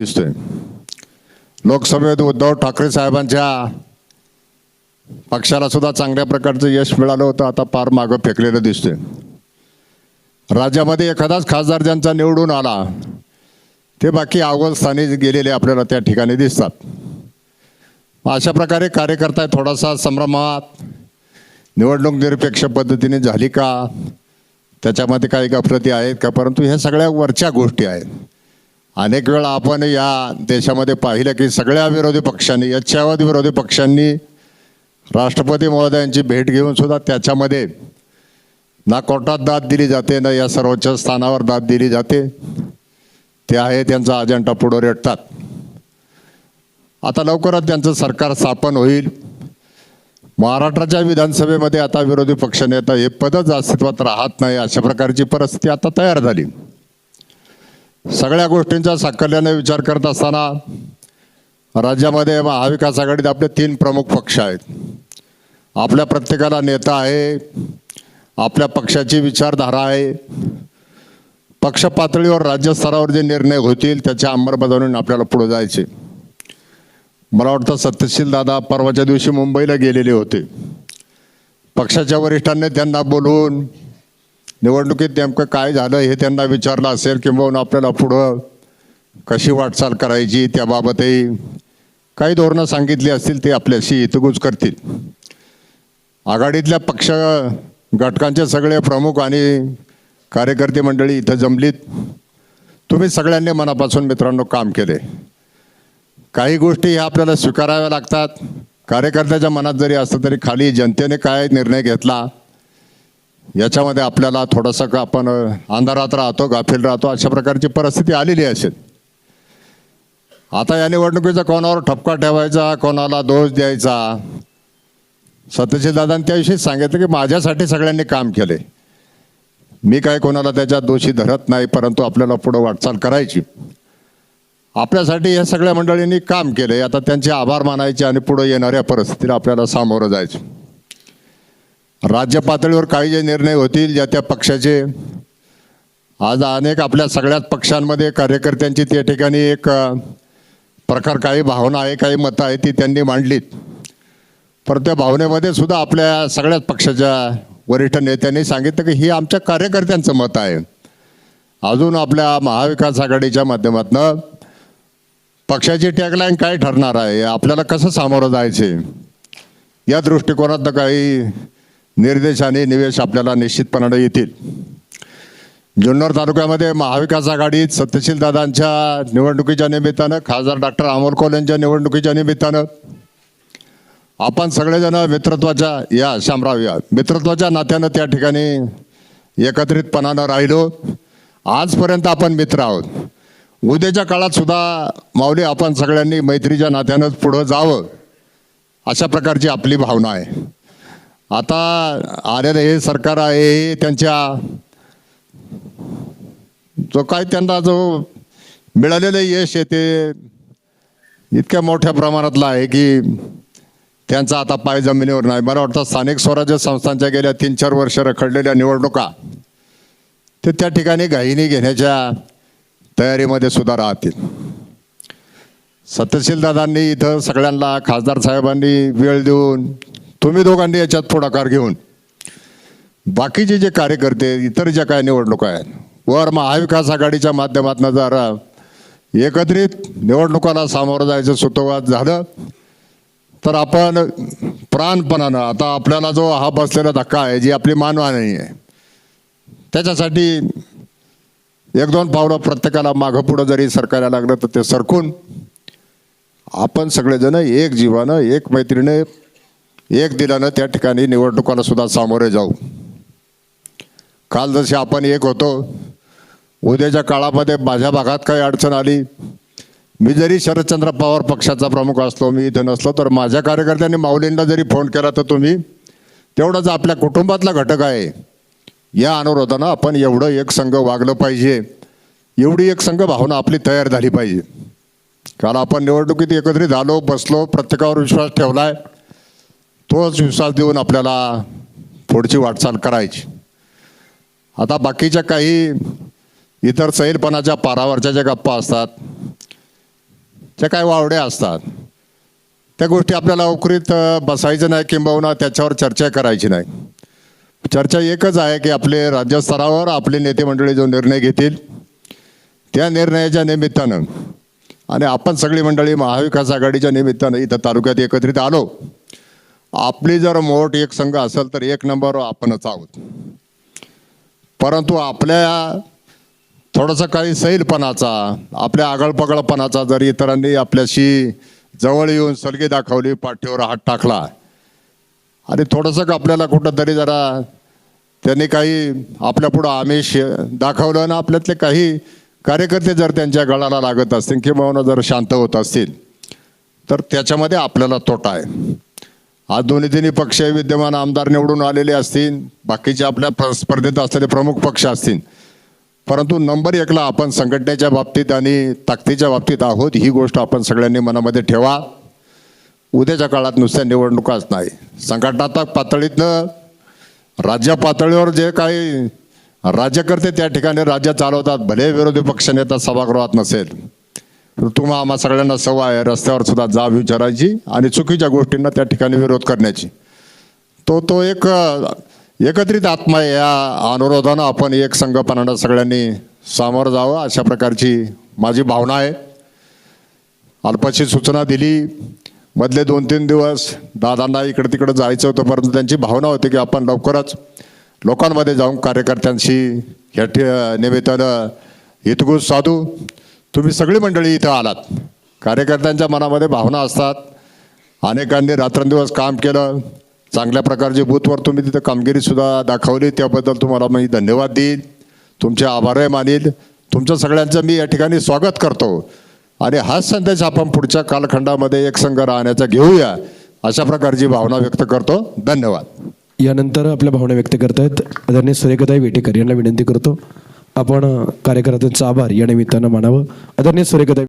दिसतोय लोकसभेत उद्धव ठाकरे साहेबांच्या पक्षाला सुद्धा चांगल्या प्रकारचं यश मिळालं होतं आता पार मागं फेकलेलं दिसतोय. राज्यामध्ये एखादाच खासदार ज्यांचा निवडून आला ते बाकी अव्वल स्थानी गेलेले आपल्याला त्या ठिकाणी दिसतात. अशा प्रकारे कार्यकर्ता थोडासा संभ्रमात. निवडणूक निरपेक्ष पद्धतीने झाली का? त्याच्यामध्ये काही गफलती आहेत का? परंतु ह्या सगळ्या वरच्या गोष्टी आहेत. अनेक वेळा आपण या देशामध्ये पाहिलं की सगळ्या विरोधी पक्षांनी यच्छावादी विरोधी पक्षांनी राष्ट्रपती महोदयांची भेट घेऊन सुद्धा त्याच्यामध्ये ना कोर्टात दाद दिली जाते ना या सर्वोच्च स्थानावर दाद दिली जाते. ते आहे त्यांचा अजेंडा पुढं रेटतात. आता लवकरच त्यांचं सरकार स्थापन होईल. महाराष्ट्राच्या विधानसभेमध्ये आता विरोधी पक्षनेता हे पदच अस्तित्वात राहत नाही अशा प्रकारची परिस्थिती आता तयार झाली. सगळ्या गोष्टींचा साकल्याने विचार करत असताना राज्यामध्ये महाविकास आघाडीत आपले तीन प्रमुख पक्ष आहेत. आपल्या प्रत्येकाला नेता आहे आपल्या पक्षाची विचारधारा आहे. पक्ष पातळीवर राज्यस्तरावर जे निर्णय होतील त्याच्या अंमलबजावणीने आपल्याला पुढे जायचे. मला वाटतं सत्यशील दादा परवाच्या दिवशी मुंबईला गेलेले होते. पक्षाच्या वरिष्ठांनी त्यांना बोलवून निवडणुकीत नेमकं काय झालं हे त्यांना विचारलं असेल किंवा आपल्याला पुढं कशी वाटचाल करायची त्याबाबतही काही धोरणं सांगितली असतील ते आपल्याशी हितगुज करतील. आघाडीतल्या पक्ष घटकांचे सगळे प्रमुख आणि कार्यकर्ते मंडळी इथं जमलीत. तुम्ही सगळ्यांनी मनापासून मित्रांनो काम केले. काही गोष्टी ह्या आपल्याला स्वीकाराव्या लागतात. कार्यकर्त्याच्या मनात जरी असतं तरी खाली जनतेने काय निर्णय घेतला याच्यामध्ये आपल्याला थोडंसं का आपण अंधारात राहतो गाफील राहतो अशा प्रकारची परिस्थिती आलेली असेल. आता या निवडणुकीचा कोणावर ठपका ठेवायचा कोणाला दोष द्यायचा? सत्यशील दादांनी त्याविषयी सांगितलं की माझ्यासाठी सगळ्यांनी काम केले. मी काय कोणाला त्याच्यात दोषी धरत नाही परंतु आपल्याला पुढं वाटचाल करायची. आपल्यासाठी या सगळ्या मंडळींनी काम केले. आता त्यांचे आभार मानायचे आणि पुढे येणाऱ्या परिस्थितीला आपल्याला सामोरं जायचं. राज्य पातळीवर काही जे निर्णय होतील ज्या त्या पक्षाचे आज अनेक आपल्या सगळ्याच पक्षांमध्ये कार्यकर्त्यांची त्या ठिकाणी एक प्रकार काही भावना आहे काही मतं आहे ती त्यांनी मांडलीत. पर त्या भावनेमध्ये सुद्धा आपल्या सगळ्याच पक्षाच्या वरिष्ठ नेत्यांनी सांगितलं की ही आमच्या कार्यकर्त्यांचं मत आहे. अजून आपल्या महाविकास आघाडीच्या माध्यमातून पक्षाची टॅगलाईन काय ठरणार आहे? आपल्याला कसं सामोरं जायचे या दृष्टिकोनातनं काही निर्देश आणि निवेश आपल्याला निश्चितपणाने येतील. जुन्नर तालुक्यामध्ये महाविकास आघाडीत सत्यशील दादांच्या निवडणुकीच्या निमित्तानं खासदार डॉक्टर अमोल कोल यांच्या निवडणुकीच्या निमित्तानं आपण सगळेजण मित्रत्वाच्या या शामराव या मित्रत्वाच्या नात्यानं त्या ठिकाणी एकत्रितपणानं राहिलो. आजपर्यंत आपण मित्र आहोत. उद्याच्या काळात सुद्धा माऊली आपण सगळ्यांनी मैत्रीच्या नात्यानंच पुढं जावं. अशा प्रकारची आपली भावना आहे. आता आलेलं हे सरकार आहे हे त्यांच्या जो काय त्यांना जो मिळालेलं यश आहे ते इतक्या मोठ्या प्रमाणातलं आहे की त्यांचा आता पाय जमिनीवर नाही. मला वाटतं स्थानिक स्वराज्य संस्थांच्या गेल्या तीन चार वर्ष रखडलेल्या निवडणुका ते त्या ठिकाणी घाईनी घेण्याच्या तयारीमध्ये सुद्धा राहतील. सत्यशील दादांनी इथं सगळ्यांना खासदार साहेबांनी वेळ देऊन तुम्ही दोघांनी याच्यात पुढाकार घेऊन बाकीचे जे कार्यकर्ते इतर ज्या काय निवडणुका आहेत वर महाविकास आघाडीच्या माध्यमातून जरा एकत्रित निवडणुकाला सामोरं जायचं सुतोवाद झालं. तर आपण प्राणपणानं आता आपल्याला जो हा बसलेला धक्का आहे जी आपली मानवानी आहे त्याच्यासाठी एक दोन पावलं प्रत्येकाला मागं पुढं जरी सरकायला लागलं तर ते सरकून आपण सगळेजण एक जीवानं एक मैत्रीने एक दिलानं त्या ठिकाणी निवडणुकाला सुद्धा सामोरे जाऊ. काल जसे आपण एक होतो उद्याच्या काळामध्ये माझ्या भागात काही अडचण आली. मी जरी शरदचंद्र पवार पक्षाचा प्रमुख असलो मी इथं नसलो तर माझ्या कार्यकर्त्यांनी माऊलींना जरी फोन केला तर तुम्ही तेवढंच आपल्या कुटुंबातला घटक आहे. या अनुरोधानं आपण एवढं एक संघ वागलं पाहिजे. एवढी एक संघ भावना आपली तयार झाली पाहिजे. काल आपण निवडणुकीत एकत्रित आलो बसलो प्रत्येकावर विश्वास ठेवला आहे तोच विश्वास देऊन आपल्याला पुढची वाटचाल करायची. आता बाकीच्या काही इतर सैलपणाच्या पारावरच्या ज्या गप्पा असतात ज्या काही वावड्या असतात त्या गोष्टी आपल्याला उकरीत बसायचं नाही किंबहुना त्याच्यावर चर्चा करायची नाही. चर्चा एकच आहे की आपले राज्यस्तरावर आपले नेते मंडळी जो निर्णय घेतील त्या निर्णयाच्या निमित्तानं आणि आपण सगळी मंडळी महाविकास आघाडीच्या निमित्तानं इथं तालुक्यात एकत्रित आलो आपली जर मोठ एक संघ असेल तर एक नंबर आपणच आहोत. परंतु आपल्या थोडासा काही सैलपणाचा आपल्या आगळपगळपणाचा जर इतरांनी आपल्याशी जवळ येऊन सलगी दाखवली पाठीवर हात टाकला आणि थोडंसं आपल्याला कुठंतरी जरा त्यांनी काही आपल्या पुढं आमिष दाखवलं ना आपल्यातले काही कार्यकर्ते जर त्यांच्या गळाला लागत असतील किंवा जर शांत होत असतील तर त्याच्यामध्ये आपल्याला तोटा आहे. आज दोन्ही तिन्ही पक्ष विद्यमान आमदार निवडून आलेले असतील बाकीचे आपल्या स्पर्धेत असलेले प्रमुख पक्ष असतील. परंतु नंबर एकला आपण संघटनेच्या बाबतीत आणि ताकदीच्या बाबतीत आहोत ही गोष्ट आपण सगळ्यांनी मनामध्ये ठेवा. उद्याच्या काळात नुसत्या निवडणुकाच नाही संघटनात्मक पातळीतनं राज्य पातळीवर जे काही राज्यकर्ते त्या ठिकाणी राज्य चालवतात भले विरोधी पक्षनेता सभागृहात नसेल. तुम्हा आम्हा सगळ्यांना सवय आहे रस्त्यावर सुद्धा जाब विचारायची आणि चुकीच्या गोष्टींना त्या ठिकाणी विरोध करण्याची. तो तो एक एकत्रित आत्मा आहे. या अनुरोधानं आपण एक संघपणानं सगळ्यांनी सामोरं जावं अशा प्रकारची माझी भावना आहे. अल्पशी सूचना दिली. मधले दोन तीन दिवस दादांना इकडे तिकडे जायचं होतं परंतु त्यांची भावना होती की आपण लवकरच लोकांमध्ये जाऊन कार्यकर्त्यांशी ह्या ठि- निमित्तानं हितगुज साधू. तुम्ही सगळी मंडळी इथं आलात. कार्यकर्त्यांच्या मनामध्ये भावना असतात. अनेकांनी रात्रंदिवस काम केलं. चांगल्या प्रकारचे बूथवर तुम्ही तिथं कामगिरीसुद्धा दाखवली. त्याबद्दल तुम्हाला मी धन्यवाद देईन. तुमचे आभारही मानील. तुमच्या सगळ्यांचं मी या ठिकाणी स्वागत करतो. आणि हाच संदेश आपण पुढच्या कालखंडामध्ये एकसंघ राहण्याचा घेऊया अशा प्रकारची भावना व्यक्त करतो. धन्यवाद. यानंतर आपल्या भावना व्यक्त करतायत आदरणीय सूर्यकदाई वेटेकर यांना विनंती करतो. आपण अ, कार्यकर्त्यांचा आभार या निमित्तानं मानावं आदरणीय सूर्यकदाई